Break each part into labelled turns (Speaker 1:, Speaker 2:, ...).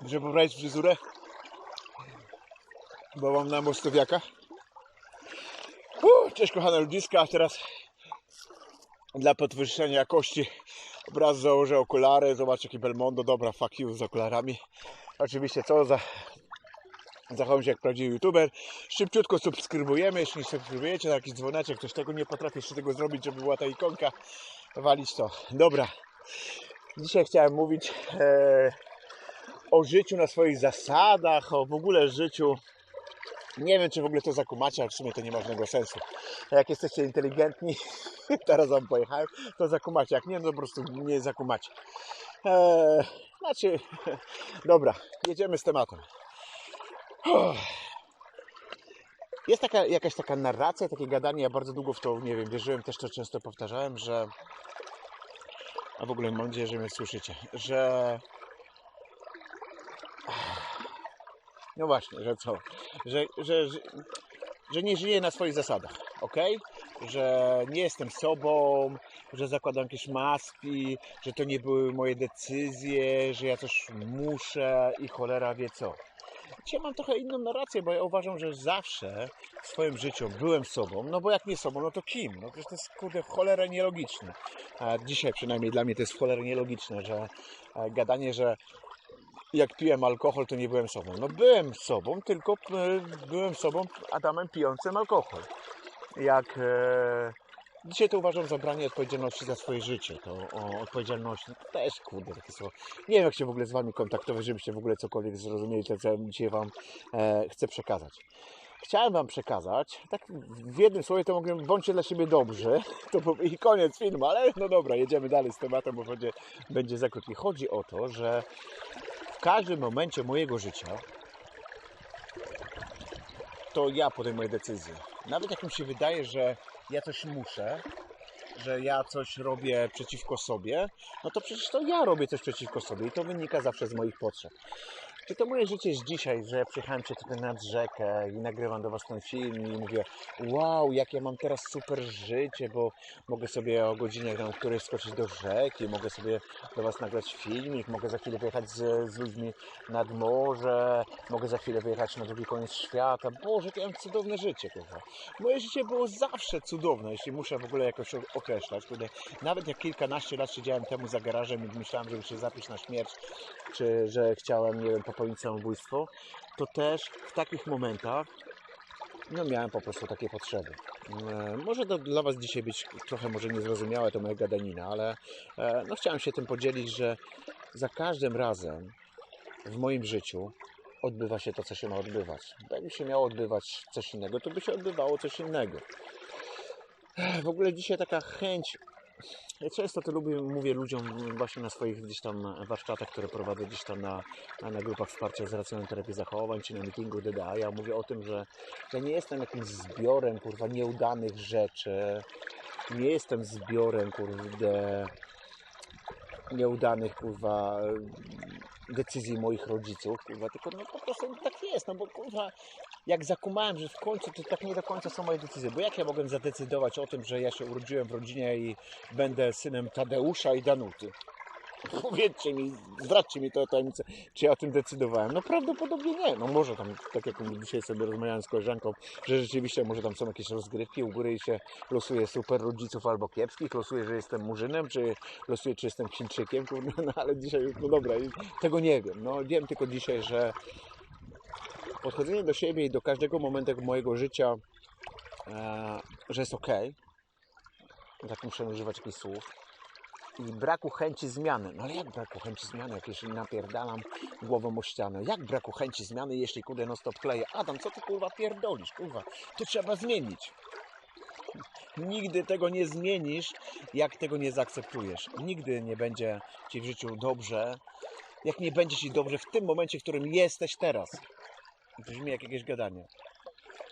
Speaker 1: Muszę poprawić fryzurę, bo mam na mostowiaka. Uh, cześć kochane ludziska, a teraz dla podwyższenia jakości obrazu założę okulary, zobacz jaki Belmondo, dobra, fuck you z okularami. Oczywiście co za zachowam się jak prawdziwy youtuber. Szybciutko subskrybujemy, jeśli nie subskrybujecie, taki dzwoneczek, ktoś tego nie potrafi jeszcze tego zrobić, żeby była ta ikonka, walić to. Dobra, dzisiaj chciałem mówić e, o życiu na swoich zasadach, o w ogóle życiu. Nie wiem, czy w ogóle to zakumacie, ale w sumie to nie ma żadnego sensu. Jak jesteście inteligentni, teraz wam pojechałem, to zakumacie. Jak nie, no to po prostu nie zakumacie. Eee, znaczy, dobra, jedziemy z tematem. Jest taka, jakaś taka narracja, takie gadanie, ja bardzo długo w to, nie wiem, wierzyłem, też to często powtarzałem, że a w ogóle mam nadzieję, że mnie słyszycie, że no właśnie, że co, że, że, że, że nie żyję na swoich zasadach, ok? Że nie jestem sobą, że zakładam jakieś maski, że to nie były moje decyzje, że ja coś muszę i cholera wie co. Dzisiaj mam trochę inną narrację, bo ja uważam, że zawsze w swoim życiu byłem sobą, no bo jak nie sobą, no to kim? No przecież to jest kurde w cholerę nielogiczne. A dzisiaj przynajmniej dla mnie to jest w cholerę nielogiczne, że e, gadanie, że jak piłem alkohol, to nie byłem sobą. No byłem sobą, tylko e, byłem sobą Adamem pijącym alkohol. Jak e, dzisiaj to uważam za branie odpowiedzialności za swoje życie. To o odpowiedzialności też kurde takie słowo. Nie wiem jak się w ogóle z wami kontaktować, żebyście w ogóle cokolwiek zrozumieli, to co dzisiaj wam e, chcę przekazać. Chciałem wam przekazać, tak w jednym słowie to mogę, bądźcie dla siebie dobrzy, to i koniec filmu, ale no dobra, jedziemy dalej z tematem, bo będzie, będzie za krótki. Chodzi o to, że w każdym momencie mojego życia to ja podejmuję decyzję. Nawet jak mi się wydaje, że ja coś muszę, że ja coś robię przeciwko sobie, no to przecież to ja robię coś przeciwko sobie i to wynika zawsze z moich potrzeb. Czy to moje życie jest dzisiaj, że przyjechałem cię tutaj nad rzekę i nagrywam do Was ten film i mówię wow, jak ja mam teraz super życie, bo mogę sobie o godzinie, o której skoczyć do rzeki, mogę sobie do Was nagrać filmik, mogę za chwilę wyjechać z, z ludźmi nad morze, mogę za chwilę wyjechać na drugi koniec świata. Boże, to ja mam cudowne życie, kocha. Moje życie było zawsze cudowne, jeśli muszę w ogóle jakoś określać. Kurde, nawet jak kilkanaście lat siedziałem temu za garażem i myślałem, żeby się zapić na śmierć, czy że chciałem, nie wiem, popełnić samobójstwo, to też w takich momentach no miałem po prostu takie potrzeby. E, Może to dla Was dzisiaj być trochę może niezrozumiałe to moja gadanina, ale e, no chciałem się tym podzielić, że za każdym razem w moim życiu odbywa się to, co się ma odbywać. Bo Jakby się miało odbywać coś innego, to by się odbywało coś innego. Ech, W ogóle dzisiaj taka chęć. Ja często to lubię, mówię ludziom właśnie na swoich gdzieś tam warsztatach, które prowadzę gdzieś tam na, na, grupach wsparcia z racją terapii zachowań, czy na meetingu DDA. Ja mówię o tym, że, że nie jestem jakimś zbiorem kurwa nieudanych rzeczy. Nie jestem zbiorem kurde nieudanych kurwa decyzji moich rodziców, kurwa, tylko no po prostu tak jest, no bo kurwa, jak zakumałem, że w końcu to tak nie do końca są moje decyzje, bo jak ja mogłem zadecydować o tym, że ja się urodziłem w rodzinie i będę synem Tadeusza i Danuty? Powiedzcie mi, zdradźcie mi to tajemnicę, czy ja o tym decydowałem. No prawdopodobnie nie. No może tam, tak jak dzisiaj sobie rozmawiałem z koleżanką, że rzeczywiście może tam są jakieś rozgrywki, u góry się losuje super rodziców albo kiepskich, losuje, że jestem murzynem, czy losuje, czy jestem Chińczykiem, no ale dzisiaj, no dobra, tego nie wiem. No wiem tylko dzisiaj, że podchodzenie do siebie i do każdego momentu mojego życia, e, że jest ok, tak muszę używać jakichś słów, i braku chęci zmiany. No ale jak braku chęci zmiany, jak jeśli napierdalam głową o ścianę? Jak braku chęci zmiany, jeśli kurde non stop kleję? Adam, co ty kurwa pierdolisz, kurwa? To trzeba zmienić. Nigdy tego nie zmienisz, jak tego nie zaakceptujesz. Nigdy nie będzie ci w życiu dobrze, jak nie będzie ci dobrze w tym momencie, w którym jesteś teraz. Brzmi jak jakieś gadanie.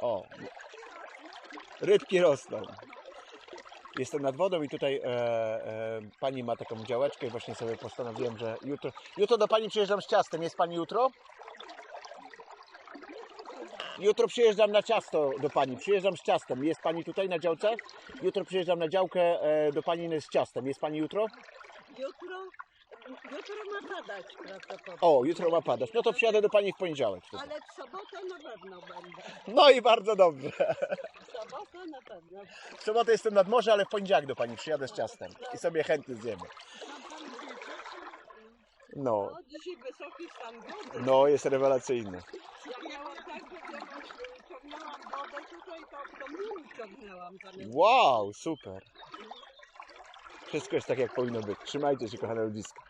Speaker 1: O, rybki rosną. Jestem nad wodą i tutaj e, e, pani ma taką działeczkę i właśnie sobie postanowiłem, że jutro, jutro do pani przyjeżdżam z ciastem. Jest pani jutro? Jutro przyjeżdżam na ciasto do pani. Przyjeżdżam z ciastem. Jest pani tutaj na działce? Jutro przyjeżdżam na działkę e, do pani z ciastem. Jest pani jutro?
Speaker 2: Jutro, jutro ma padać prawdopodobnie.
Speaker 1: O, jutro ma padać. No to przyjadę do pani w poniedziałek.
Speaker 2: Ale w sobotę na pewno będę.
Speaker 1: No i bardzo dobrze.
Speaker 2: W sobotę na pewno.
Speaker 1: W sobotę jestem nad morze, ale w poniedziałek do pani przyjadę z ciastem. I sobie chętnie zjemy. No,
Speaker 2: O, dzisiaj wysoki stan wody.
Speaker 1: no jest rewelacyjny.
Speaker 2: Ja miałam tak, że ja ciągnęłam wodę tutaj, to do muru ciągnęłam zamiast.
Speaker 1: Wow, super. Wszystko jest tak, jak powinno być. Trzymajcie się, kochane ludziska.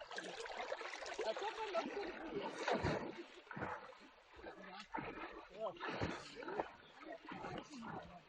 Speaker 2: Thank you.